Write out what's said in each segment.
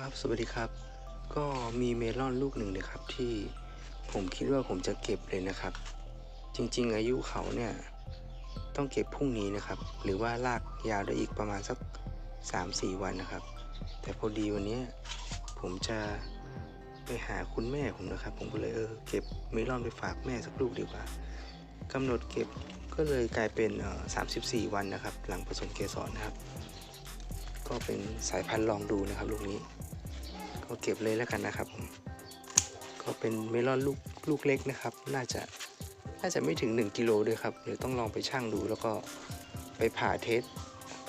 ครับ สวัสดีครับ ก็มีเมลอนลูกหนึ่งนะครับที่ผมคิดว่าผมจะเก็บเลยนะครับ จริง ๆ อายุเขาเนี่ยต้องเก็บพรุ่งนี้นะครับ หรือว่าลากยาวได้อีกประมาณสัก 3-4 วันนะครับ แต่พอดีวันนี้ผมจะไปหาคุณแม่ผมนะครับ ผมก็เลยเออเก็บเมลอนไปฝากแม่สักลูกดีกว่ากำหนดเก็บก็เลยกลายเป็นเอ่อ34 วันนะครับ หลังผสมเกสรนะครับ ก็เป็นสายพันธุ์ลองดูนะครับลูกนี้ ก็เก็บเลยแล้วกันนะครับผมก็เป็นเมลอนลูกลูกเล็กนะครับ น่าจะน่าจะไม่ถึง 1กิโลด้วยครับเดี๋ยวต้องลองไปชั่งดู แล้วก็ไปผ่าเทส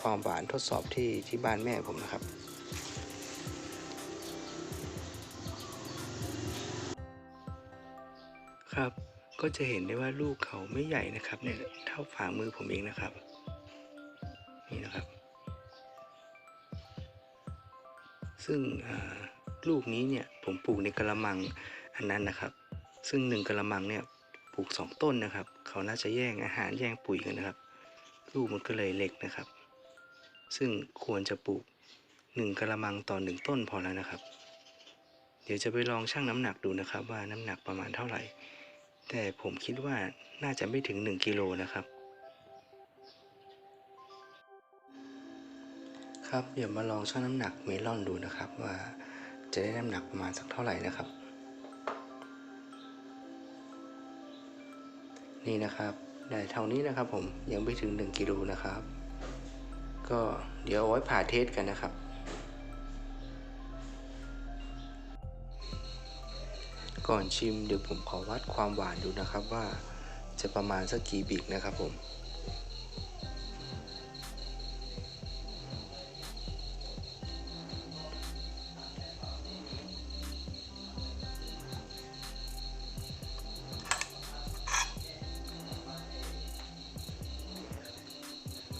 ความหวานทดสอบที่ที่บ้านแม่ผมนะครับครับก็จะเห็นได้ว่าลูกเขาไม่ใหญ่นะครับเนี่ยเท่าฝ่ามือผมเองนะครับ นี่นะครับ ซึ่งอ่า ลูกนี้เนี่ยผมปลูกในกระมังอันนั้นนะครับ ซึ่งหนึ่งกระมังเนี่ยปลูกสองต้นนะครับ เขาน่าจะแย่งอาหารแย่งปุ๋ยกันนะครับ ลูกมันก็เลยเล็กนะครับ ซึ่งควรจะปลูกหนึ่งกระมังต่อหนึ่งต้นพอแล้วนะครับ เดี๋ยวจะไปลองชั่งน้ำหนักดูนะครับ ว่าน้ำหนักประมาณเท่าไหร่ แต่ผมคิดว่าน่าจะไม่ถึง 1กิโลนะครับครับเดี๋ยวมาลองชั่งน้ำหนักเมลอนดูนะครับว่า จะได้น้ำหนักประมาณสักเท่าไหร่นะครับ นี่นะครับได้เท่านี้นะครับผมยังไม่ถึง 1กิโลนะครับ ก็เดี๋ยวเอาไว้ผ่าเทสกันนะครับ ก่อนชิมเดี๋ยวผมขอวัดความหวานดูนะครับว่าจะประมาณสักกี่บิกนะครับผม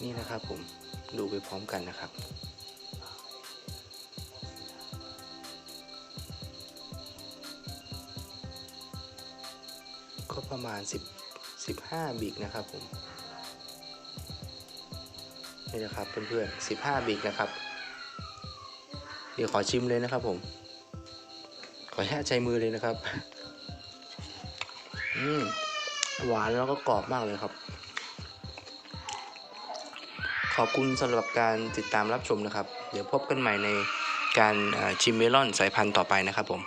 นี่นะครับผมดูไปพร้อมกันนะครับก็ประมาณ 10 15 บิกนะครับผมนี่นะครับเพื่อนๆ15 บิกนะครับ เดี๋ยวขอชิมเลยนะครับผม ขอแค่ใจมือเลยนะครับ อืมหวานแล้วก็กรอบมากเลยครับ ขอบคุณสำหรับการติดตามรับชมนะครับ เดี๋ยวพบกันใหม่ในการชิมเมลอนสายพันธุ์ต่อไปนะครับผม